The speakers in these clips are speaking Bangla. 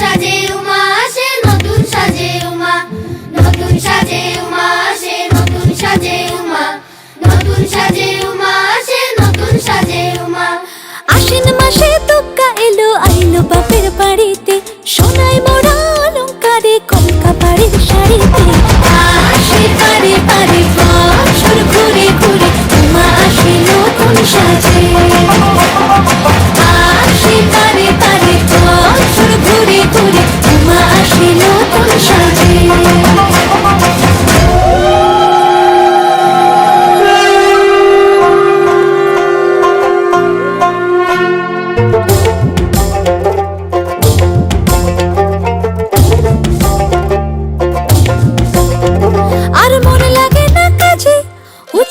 সাজে উমা নতুন সাজে উমা। নতুন সাজে উমা নতুন সাজে উমা। নতুন সাজে উমা নতুন সাজে উমা। আশ্বিন মাসে তুক্কা এলো, আইলো বাপের বাড়িতে। সোনা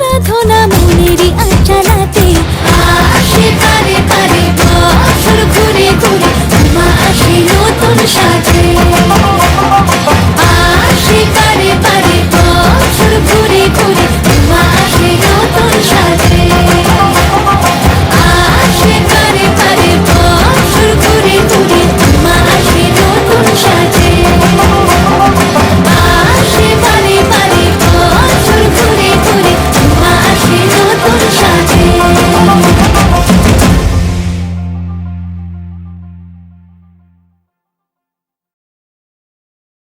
মনেরই